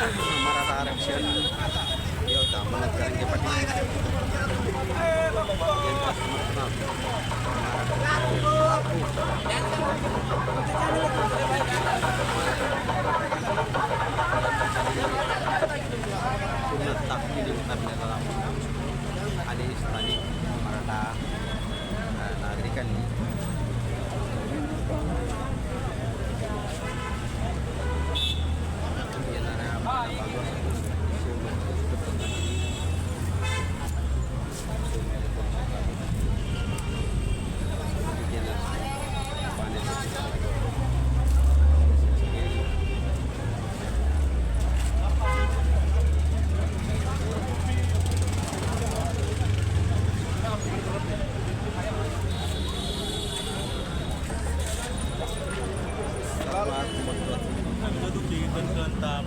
मराठा आरक्षण हे होतं अमोल तरंगे पाटील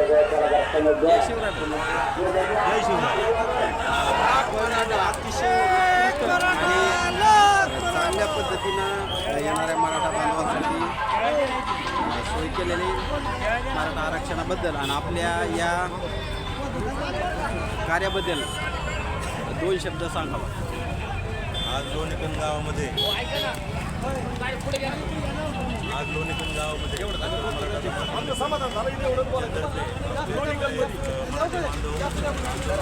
जय शिवराय जय शिवराय अतिशय चांगल्या पद्धतीनं येणाऱ्या मराठा बांधवांसाठी सोय केलेली मराठा आरक्षणाबद्दल आणि आपल्या या कार्याबद्दल दोन शब्द सांगावा आज लोणीकंद गावामध्ये आज लोणीकंद गावामध्ये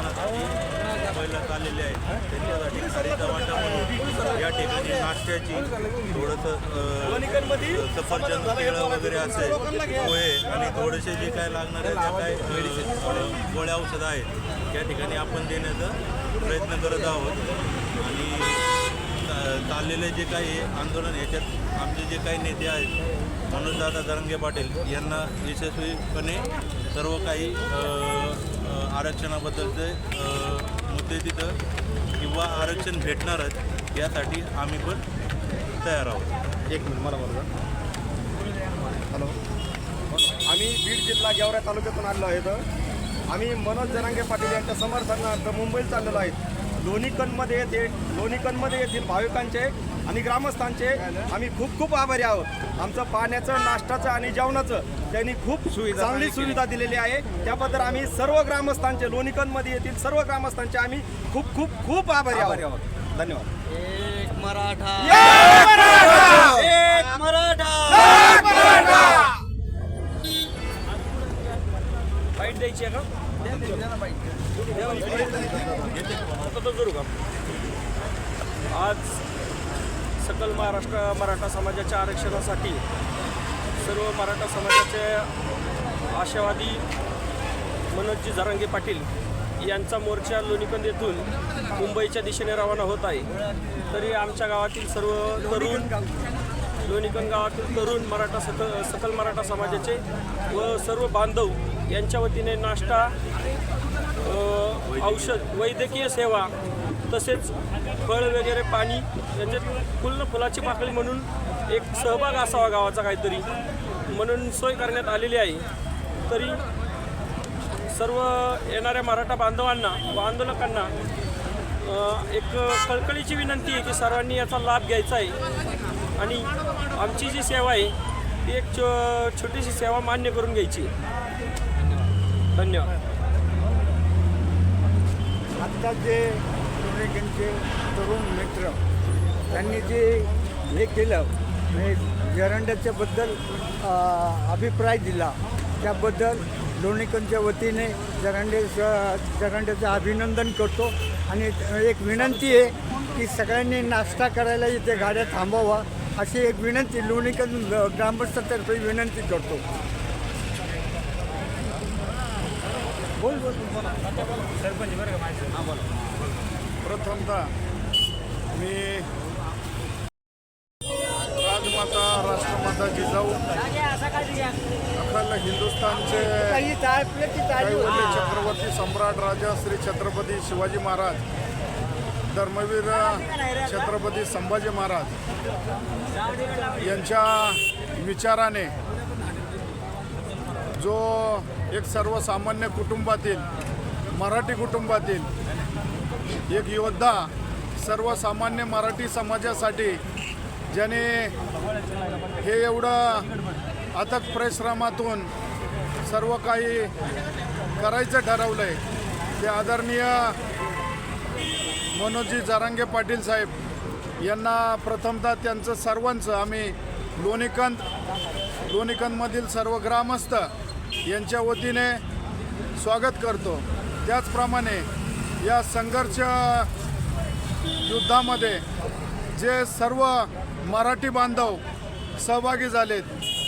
पहिलं आलेले आहेत. त्यांच्यासाठी वाटा म्हणून या ठिकाणी नाश्त्याची थोडंसं सफरचंद केळं वगैरे असेल पोहे आणि थोडेसे जे काय लागणारे ज्या काय मेडिसिन गोळ्या औषधं आहेत त्या ठिकाणी आपण देण्याचा प्रयत्न करत आहोत. आणि चाललेले जे काही आंदोलन याच्यात आमचे जे काही नेते आहेत मनोजदादा दरंगे पाटील यांना यशस्वीपणे सर्व काही आरक्षणाबद्दलचे मुद्दे तिथं किंवा आरक्षण भेटणारच यासाठी आम्ही पण तयार आहोत. एक मिनिट मला बरोबर हॅलो. आम्ही बीड जिल्हा गेवरा तालुक्यातून आलेलो आहे तर आम्ही मनोज जरांगे पाटील यांच्या समर्थनार्थ मुंबईत चाललेलो आहे लोणीकंदमध्ये येथे लोणीकंदमध्ये येथील भाविकांचे आणि ग्रामस्थांचे आम्ही खूप खूप आभारी आहोत. आमचं पाण्याचं नाश्त्याचं आणि जेवणाचं त्यांनी खूप चांगली सुविधा दिलेली आहे. त्याबद्दल आम्ही सर्व ग्रामस्थांचे लोणीकंदमध्ये येथील सर्व ग्रामस्थांचे आम्ही खूप खूप खूप आभारी आहोत. धन्यवाद. एक मराठा. एक मराठा! बाईट द्यायची आहे का? आता तो आज सकल महाराष्ट्र मराठा समाजाच्या आरक्षणासाठी सर्व मराठा समाजाचे आशावादी मनोजजी जरांगे पाटील यांचा मोर्चा लोणीकंद येथून मुंबईच्या दिशेने रवाना होत आहे. तरी आमच्या गावातील सर्व तरुण लोणीकंद गावातील तरुण मराठा सक सकल मराठा समाजाचे व सर्व बांधव यांच्या वतीने नाश्ता औषध वैद्यकीय सेवा तसेच फळ वगैरे पाणी याच्यात पूर्ण फुलाची पाकळी म्हणून एक सहभाग असावा गावाचा काहीतरी. म्हणून सोय करण्यात आलेली आहे. तरी सर्व येणाऱ्या मराठा बांधवांना व आंदोलकांना एक कळकळीची विनंती आहे की सर्वांनी याचा लाभ घ्यायचा आहे. आणि आमची जी सेवा आहे ती एक छो छोटीशी सेवा मान्य करून घ्यायची धन्यवाद. आत्ता जे पुणेकरांचे तरुण मित्र त्यांनी जे हे केलं म्हणजे जरंड्याच्याबद्दल अभिप्राय दिला त्याबद्दल लोणीकनच्या वतीने जरांडे जरांड्याचं अभिनंदन करतो. आणि एक विनंती आहे की सगळ्यांनी नाश्ता करायला इथे गाड्या थांबावा अशी एक विनंती लोणीकन ग्रामस्थातर्फे विनंती करतो. बोल बोल प्रथमतः मी राजमाता राष्ट्रमाता जिजाऊ अखंड हिंदुस्थानचे छत्रपती सम्राट राजा श्री छत्रपती शिवाजी महाराज धर्मवीर छत्रपती संभाजी महाराज यांच्या विचाराने जो एक सर्वसामान्य कुटुंबातील मराठी कुटुंबातील एक योद्धा सर्वसामान्य मराठी समाजासाठी ज्याने हे एवढं अथक परिश्रमातून सर्व काही करायचं ठरवलं आहे ते आदरणीय मनोजी जारांगे पाटील साहेब यांना प्रथमतः त्यांचं सर्वांचं आम्ही लोणीकंद लोणीकंदमधील सर्व ग्रामस्थ यांच्या वतीने स्वागत करतो. त्याचप्रमाणे या संघर्ष युद्धामध्ये जे सर्व मराठी बांधव सहभागी झालेत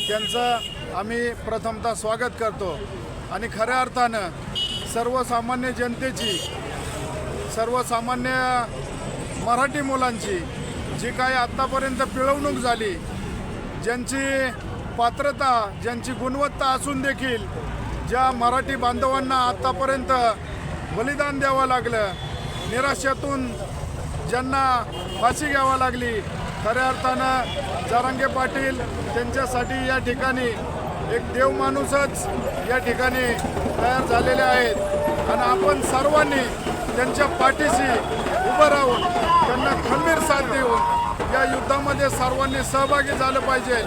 त्यांचं आम्ही प्रथमतः स्वागत करतो. आणि खऱ्या अर्थानं सर्वसामान्य जनतेची सर्वसामान्य मराठी मुलांची जी काही आत्तापर्यंत पिळवणूक झाली ज्यांची पात्रता ज्यांची गुणवत्ता असून देखील ज्या मराठी बांधवांना आत्तापर्यंत बलिदान द्यावं लागलं निराशेतून ज्यांना फाशी घ्यावा लागली खऱ्या अर्थानं जारांगे पाटील त्यांच्यासाठी या ठिकाणी एक देव माणूसच या ठिकाणी तयार झालेले आहेत. आणि आपण सर्वांनी त्यांच्या पाठीशी उभं राहून त्यांना खंबीर साथ देऊन या युद्धामध्ये सर्वांनी सहभागी झालं पाहिजे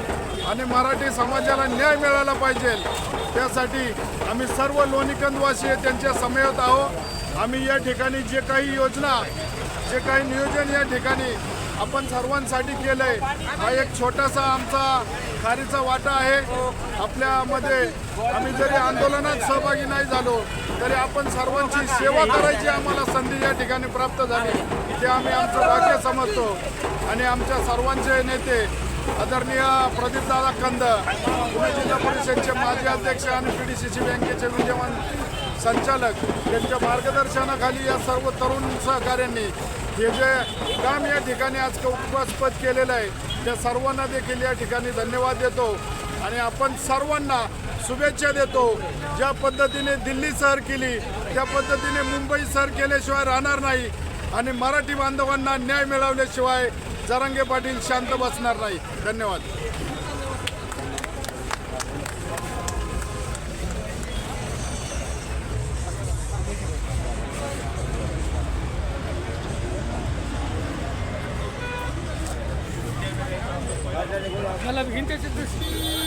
आणि मराठी समाजाला न्याय मिळाला पाहिजे. त्यासाठी आम्ही सर्व लोणीकंदवासी त्यांच्या समयात आहोत. आम्ही या ठिकाणी जे काही योजना जे काही नियोजन या ठिकाणी आपण सर्वांसाठी केलं आहे हा एक छोटासा आमचा खारीचा वाटा आहे. आपल्यामध्ये आम्ही जरी आंदोलनात सहभागी नाही झालो तरी आपण सर्वांची सेवा करायची आम्हाला संधी या ठिकाणी प्राप्त झाली. ते आम्ही आमचं भाग्य समजतो. आणि आमच्या सर्वांचे नेते आदरणीय प्रदीपदादा कंद पुणे जिल्हा परिषदचे माजी अध्यक्ष आणि पी डी सी सी बँकेचे विद्यमान संचालक यांच्या मार्गदर्शनाखाली या सर्व तरुण सहकाऱ्यांनी हे जे काम या ठिकाणी आज कौतुकास्पद केलेलं आहे त्या सर्वांना देखील या ठिकाणी धन्यवाद देतो. आणि आपण सर्वांना शुभेच्छा देतो. ज्या पद्धतीने दिल्ली सर केली त्या पद्धतीने मुंबई सर केल्याशिवाय राहणार नाही आणि मराठी बांधवांना न्याय मिळवल्याशिवाय जरांगे पाटील शांत बसणार नाही. धन्यवाद. मला घेऊन दृष्टी